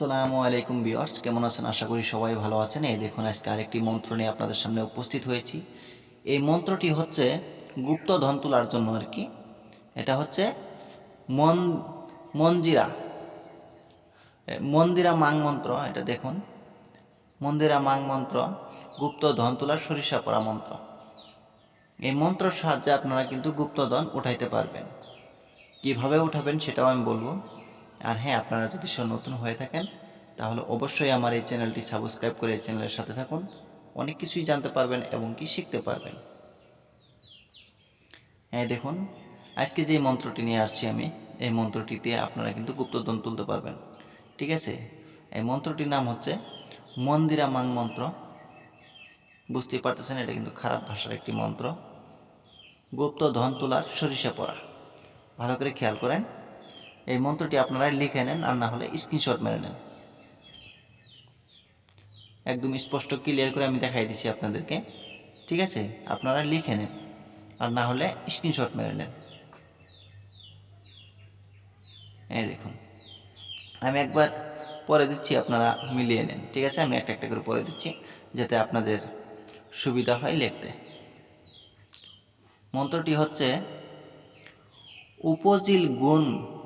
আসসালামু আলাইকুম বিয়ার্স কেমন আছেন? আশা করি সবাই ভালো আছেন। এই দেখুন, আজকে আরেকটি মন্ত্র নিয়ে আপনাদের সামনে উপস্থিত হয়েছি। এই মন্ত্রটি হচ্ছে গুপ্ত ধন তোলার জন্য আর কি। এটা হচ্ছে মন মঞ্জিরা মন্দিরা মাং মন্ত্র, এটা দেখুন। মন্দিরা মাং মন্ত্র, গুপ্ত ধন তোলার সরিষা পড়া মন্ত্র। এই মন্ত্রের সাহায্যে আপনারা কিন্তু গুপ্তধন উঠাইতে পারবেন। কীভাবে উঠাবেন সেটাও আমি বলব। আর হ্যাঁ আপনারা যদি নতুন হয়ে থাকেন, তাহলে অবশ্যই আমার এই চ্যানেলটি সাবস্ক্রাইব করে এই চ্যানেলের সাথে থাকুন। অনেক কিছুই জানতে পারবেন এবং কি শিখতে পারবেন। হ্যাঁ দেখুন, আজকে যে মন্ত্রটি নিয়ে আসছি আমি, এই মন্ত্রটিতে আপনারা কিন্তু গুপ্তধন তুলতে পারবেন। ঠিক আছে? এই মন্ত্রটির নাম হচ্ছে মন্দিরা মাং মন্ত্র। বুঝতেই পারতেছেন, এটা কিন্তু খারাপ ভাষার একটি মন্ত্র। গুপ্ত ধন তোলার সরিষা পড়া। ভালো করে খেয়াল করেন। এই মন্ত্রটি আপনারা লিখে নেন আর না হলে স্ক্রিনশট মেরে নেন। একদম স্পষ্ট ক্লিয়ার করে আমি দেখাই দিচ্ছি আপনাদেরকে। ঠিক আছে? আপনারা লিখে নেন আর না হলে স্ক্রিনশট মেরে নেন। এই দেখুন। আমি একবার পরে দিচ্ছি, আপনারা মিলিয়ে নেন। ঠিক আছে? আমি একটা একটা করে পরে দিচ্ছি, যাতে আপনাদের সুবিধা হয় লিখতে। মন্ত্রটি হচ্ছে, উপজিল গুণ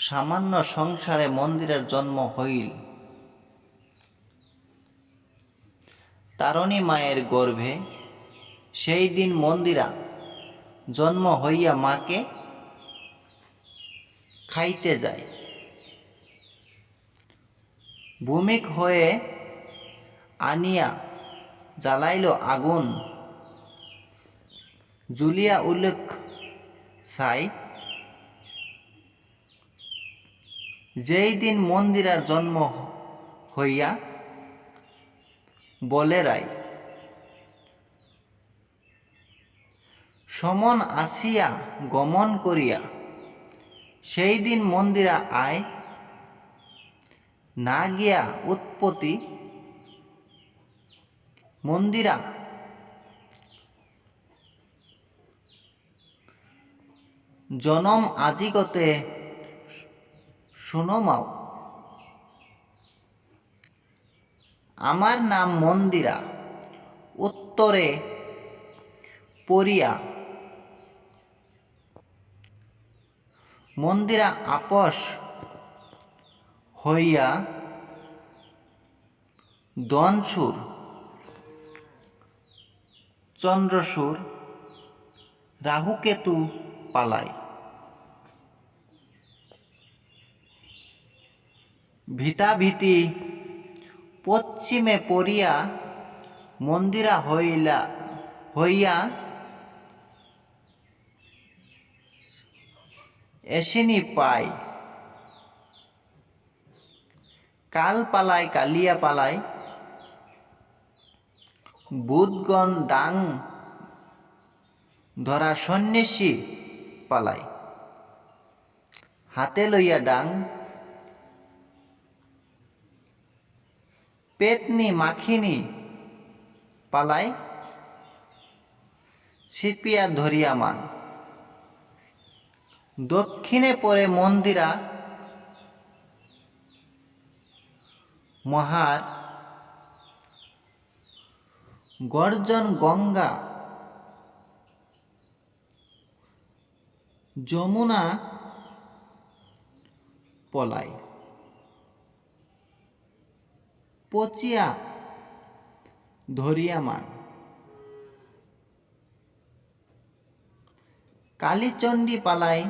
সামান্য সংসারে মন্দিরের জন্ম হইল। তারণী মায়ের গর্ভে সেই দিন মন্দিরা জন্ম হইয়া মাকে খাইতে যায়। ভূমিক হয়ে আনিয়া জ্বালাইল আগুন। জুলিয়া উল্লেখ সাই যেই দিন মন্দিরার জন্ম হইয়া বলে রাই সমন আসিয়া গমন করিয়া সেই দিন মন্দিরা আয় না গিয়া উৎপত্তি মন্দিরা জনম আজিগতে শুনমাও আমার নাম মন্দিরা উত্তরে পরিয়া মন্দিরা আপস হইয়া দনসুর চন্দ্রসুর রাহুকেতু পালায়। ভিতাভীতি। পশ্চিমে পড়িয়া মন্দিরা হইলা, হইয়া এসিনি পাই। কাল পালায় কালিয়া পালায় বুধগণ দাং ধরা সন্ন্যাসী পালায় হাতে লইয়া ডাং পেতনি মাখিনি পালাই ছিপিয়া ধরিয়া মান দক্ষিণে পরে মন্দিরা মহার গর্জন গঙ্গা যমুনা পলায়। পচিয়া ধরিয়া মান কালীচণ্ডী পালাই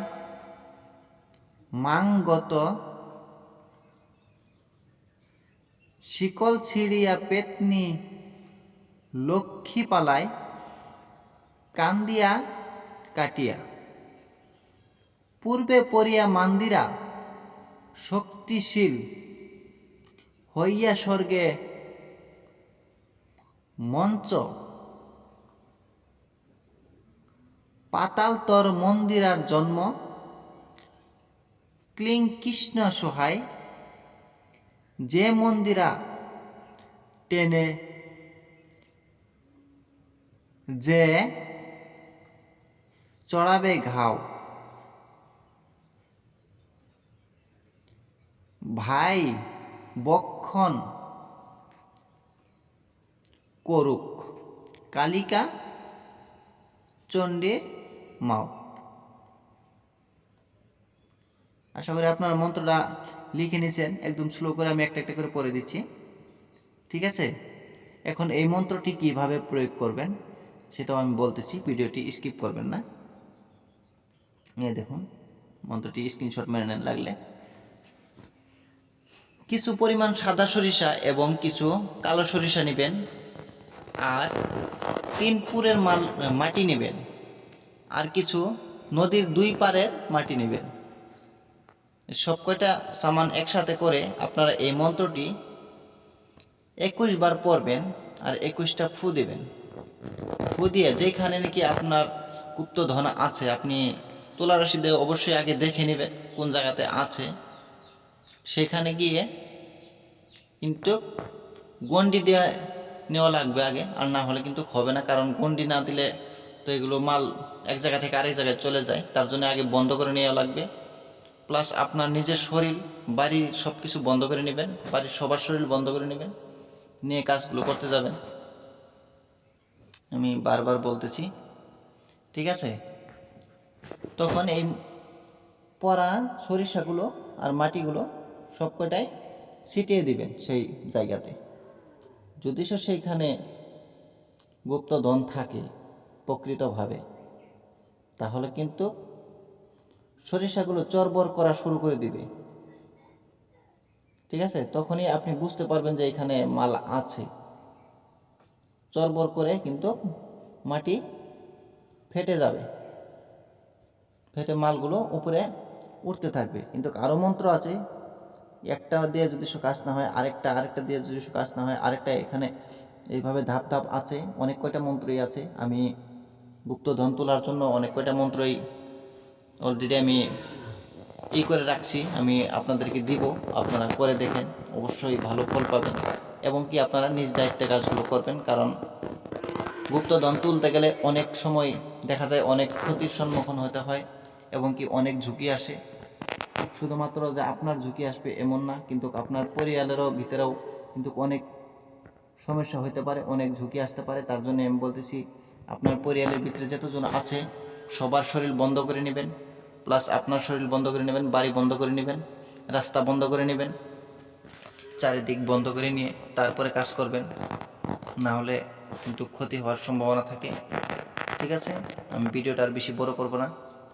মাংগত শিকল ছিড়িয়া পেতনি লক্ষ্মী পালায় কান্দিয়া কাটিয়া। পূর্বে পড়িয়া মান্দিরা শক্তিশীল হইয়া স্বর্গে মঞ্চ। পাতাল তর মন্দিরার জন্ম। ক্লিং কৃষ্ণ সহায়। যে মন্দিরা টেনে যে চড়াবে ঘাও। ভাই বক্ষণ করুক। কালিকা চণ্ডীর মাও। আশা করি আপনার মন্ত্রটা লিখে নিয়েছেন। একদম স্লো করে আমি একটা একটা করে পড়ে দিচ্ছি। ঠিক আছে? এখন এই মন্ত্রটি কীভাবে প্রয়োগ করবেন সেটাও আমি বলতেছি। ভিডিওটি স্কিপ করবেন না। নিয়ে দেখুন, মন্ত্রটি স্ক্রিনশট মেরে নেন লাগলে। কিছু পরিমাণ সাদা সরিষা এবং কিছু কালো সরিষা নেবেন আর তিন পুরের মাল মাটি নেবেন। আর কিছু নদীর দুই পারের মাটি নেবেন। সব কয়টা সামান একসাথে করে আপনারা এই মন্ত্রটি একুশ বার পড়বেন আর একুশটা ফু দেবেন। ফু দিয়ে যেখানে নাকি আপনার গুপ্ত ধন আছে, আপনি তুলা রাশি দিয়ে অবশ্যই আগে দেখে নেবেন কোন জায়গাতে আছে। সেখানে গিয়ে কিন্তু গন্ডি দিয়ে নেওয়া লাগবে আগে, আর না হলে কিন্তু হবে না, কারণ গন্ডি না দিলে তো এগুলো মাল এক জায়গা থেকে আরেক জায়গায় চলে যায়, তার জন্য আগে বন্ধ করে নেওয়া লাগবে। প্লাস আপনার নিজের শরীর, বাড়ির সব কিছু বন্ধ করে নেবেন, বাড়ির সবার শরীর বন্ধ করে নেবেন, নিয়ে কাজগুলো করতে যাবেন। আমি বারবার বলতেছি, ঠিক আছে? তখন এই পরা সরিষাগুলো আর মাটিগুলো সব কটাই ছিটিয়ে দিবেন সেই জায়গাতে। যদি সে সেইখানে গুপ্তধন থাকে প্রকৃতভাবে, তাহলে কিন্তু সরিষাগুলো চরবর করা শুরু করে দিবে। ঠিক আছে? তখনই আপনি বুঝতে পারবেন যে এখানে মাল আছে। চরবর করে কিন্তু মাটি ফেটে যাবে। ফেটে মালগুলো উপরে উঠতে থাকবে। কিন্তু আরও মন্ত্র আছে একটা দিয়ে যদি কাজ না হয়, আরেকটা আরেকটা দিয়ে যদি কাজ না হয়, আরেকটা এখানে এইভাবে ধাপ ধাপ আছে, অনেক কয়টা মন্ত্রই আছে। আমি গুপ্ত ধন তোলার জন্য অনেক কয়টা মন্ত্রই অলরেডি আমি ই করে রাখছি, আমি আপনাদেরকে দিব, আপনারা করে দেখেন, অবশ্যই ভালো ফল পাবেন। এবং কি আপনারা নিজ দায়িত্বে কাজগুলো করবেন, কারণ গুপ্তধন তুলতে গেলে অনেক সময় দেখা যায় অনেক ক্ষতির সম্মুখীন হতে হয়, এবং কি অনেক ঝুঁকি আসে। শুধুমাত্র যে আপনার ঝুঁকি আসবে এমন না, কিন্তু আপনার পরিবারেরও ভিতরেও কিন্তু অনেক সমস্যা হতে পারে, অনেক ঝুঁকি আসতে পারে। তার জন্য আমি বলতেছি, আপনার পরিবারের ভিতরে যতজন আছে, সবার শরীর বন্ধ করে নেবেন প্লাস আপনার শরীর বন্ধ করে নেবেন, বাড়ি বন্ধ করে নেবেন, রাস্তা বন্ধ করে নেবেন, চারিদিক বন্ধ করে নিয়ে তারপরে কাজ করবেন। না হলে কিন্তু ক্ষতি হওয়ার সম্ভাবনা থাকে। ঠিক আছে? আমি ভিডিওটা আর বেশি বড় করব না।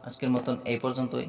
আজকের মতন এই পর্যন্তই।